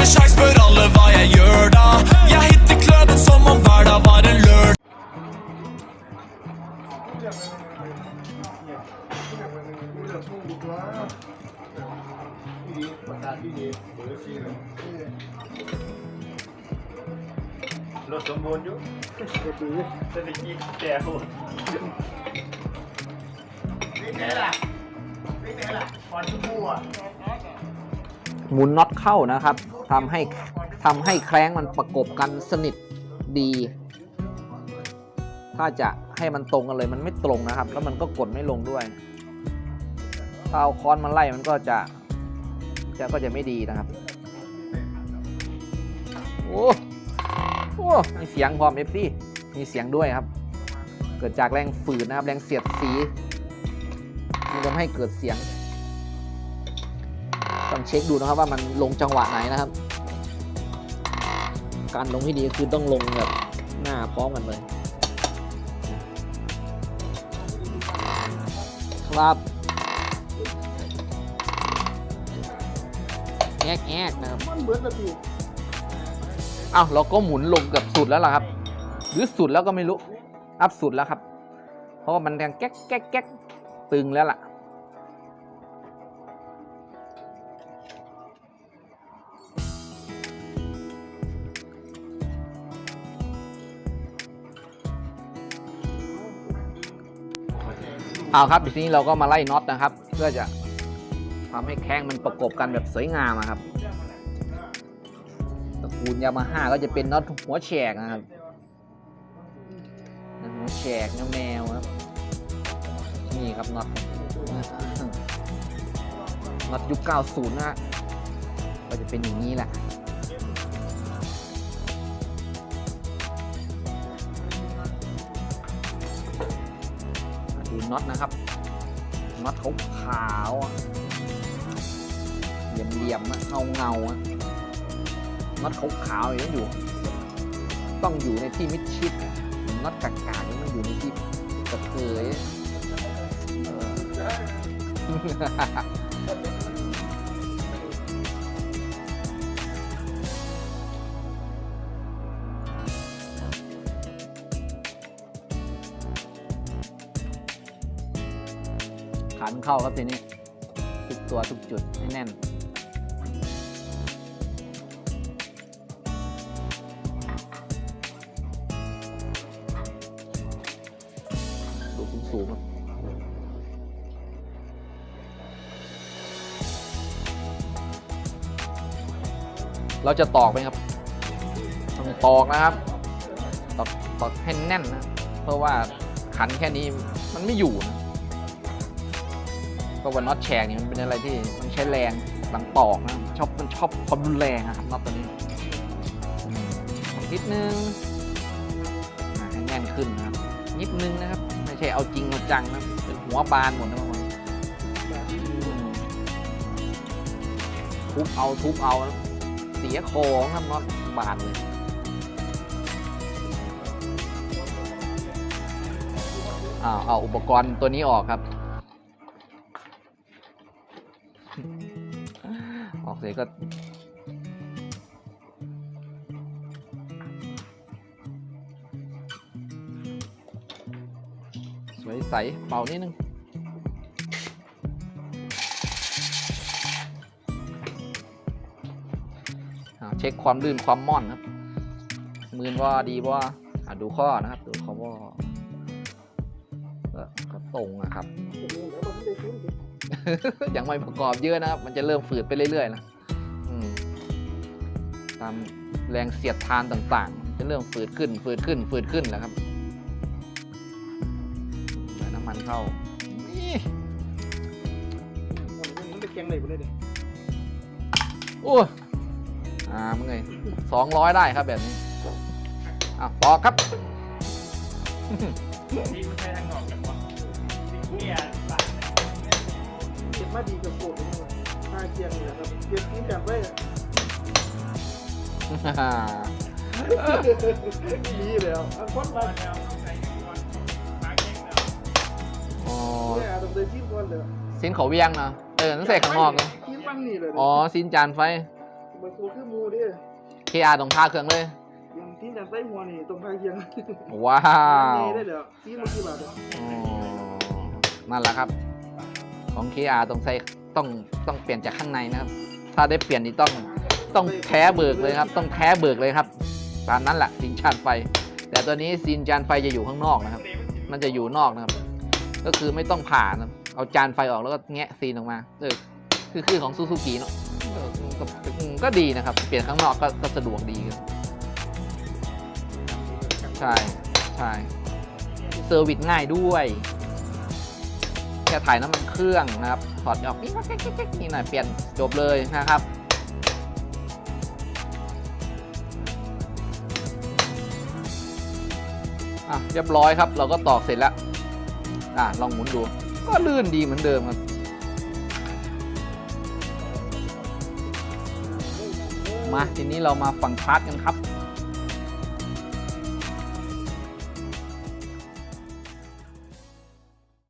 med sjans, spør alle hva jeg gjør da. Jeg hitter kløben som om hver dag var en lørdag. รถสมบูรณ์อยู่เศรษฐกิจแก่โหดนี่ไงล่ะนี่ไงล่ะคอนชมพูอะหมุนน็อตเข้านะครับ ทำให้ทำให้แคร้งมันประกบกันสนิทดี ถ้าจะให้มันตรงกันเลยมันไม่ตรงนะครับ แล้วมันก็กดไม่ลงด้วย ถ้าเอาค้อนมาไล่มันก็จะจะก็จะไม่ดีนะครับ โอ้โหมีเสียงพร้อมเอฟซีมีเสียงด้วยครับ เกิดจากแรงฝืดนะครับ แรงเสียดสีมันทำให้เกิดเสียง องเช็คดูนะครับว่ามันลงจังหวะไหนนะครับ การลงที่ดีคือต้องลงแบบหน้าพร้อมกันเลยครับแอกแอกนะครับมันเหมือนกับพี่อ้าวเราก็หมุนลงเกับสุดแล้วล่ะครับ หรือสุดแล้วก็ไม่รู้ อัพสุดแล้วครับ เพราะว่ามันแรงแก๊กแก๊กแก๊กตึงแล้วล่ะ เอาครับทีนี้เราก็มาไล่น็อตนะครับ เพื่อจะทำให้แข้งมันประกบกันแบบสวยงามอะครับตระกูลยามาฮ่าก็จะเป็นน็อตหัวแฉกนะครับหัวแฉกแนวแนวครับนี่ครับน็อตน็อตยุค 90 นะฮะก็จะเป็นอย่างนี้แหละ ดูน็อตนะครับน็อตเขาขาวๆอะเหลี่ยมๆเงาเงาๆน็อตเขาขาวอย่างนี้อยู่ ต้องอยู่ในที่มิดชิดน็อตกากๆนี่มันอยู่ในที่กระเทย ขันเข้าครับทีนี้ทุกตัวทุกจุดให้แน่น ดูสูงสูงๆครับเราจะตอกไหมครับต้องตอกนะครับ ตอกตอกให้แน่นนะ เพราะว่าขันแค่นี้มันไม่อยู่นะ ก็ว่าน็อตแฉกนี่มันเป็นอะไรที่มันใช้แรงหลังตอกนะชอบมันชอบความรุนแรงอะครับน็อตตัวนี้นิดนึงให้แน่นขึ้นนะครับ นิดนึงนะครับ ไม่ใช่เอาจริงเอาจังนะเป็นหัวบานหมดนะบางคนทุบเอาทุบเอานะเสียของครับน็อตบานเลยอ้าเอาอุปกรณ์ตัวนี้ออกครับ เสียก็ สวยใส เป่านิดนึงอ่าเช็คความลื่นความม่อนครับ มืนว่าดีว่าดูข้อนะครับ ดูข้อว่าก็ตรงอะครับ แล้วมันไม่ได้ซื้อดิยังไม่ประกอบเยอะนะครับ มันจะเริ่มฝืดไปเรื่อยๆนะอืมตามแรงเสียดทานต่างๆ จะเริ่มฝืดขึ้น ฝืดขึ้น ฝืดขึ้นแล้วครับใส่น้ำมันเข้า นี่มันไปแกงไหนไปเลยดิโอ้อ่ามึงไงสองร้อยได้ครับแบบนี้อะปอกครับนี่ไม่ใช่ทางออกจากวังเนี่ยบาทเก็บ มาดีกับโกดเลยว่ะหาเกียงนี่แหละครับเก็บนี่แบบไว้ดีแล้วอันคนมาแล้วใส่ก่อนมาเก่งแล้วอ๋อเนี่ยต้องได้ชิมก่อนเลยสินเขาเวียงเนาะเออนั่นใส่ข้างนอกนะชิมบ้งนี่เลยอ๋อสินจานไฟเบอร์โซคือมูเด้ KR ตรงท่าเครื่องเลยยังที่จันไส้หัวนี่ตรงทาเคียงว้าวนี่ได้เดี๋ยวซีมากี่บาทเนี่ยอ๋อนั่นแหละครับ ของ KR ต้องใส่ต้องต้องเปลี่ยนจากข้างในนะครับ ถ้าได้เปลี่ยนนี่ต้องต้องแท้เบิกเลยครับ ต้องแท้เบิกเลยครับ ตามนั้นแหละซินจานไฟ แต่ตัวนี้ซินจานไฟจะอยู่ข้างนอกนะครับ มันจะอยู่นอกนะครับ ก็คือไม่ต้องผ่านเอาจานไฟออกแล้วก็แงะซีนออกมาเออคือคือของซูซูกิเนาะก็ก็ดีนะครับ เปลี่ยนข้างนอกก็ก็สะดวกดีครับใช่ใช่เซอร์วิสง่ายด้วย แค่ถ่ายน้ำมันเครื่องนะครับถอดออกนี่ก็แก๊กๆๆนี่หน่อยเปลี่ยนจบเลยนะครับอะเรียบร้อยครับ เราก็ตอกเสร็จแล้วอะลองหมุนดู ก็ลื่นดีเหมือนเดิมครับมาทีนี้เรามาฝั่งพาร์ทกันครับ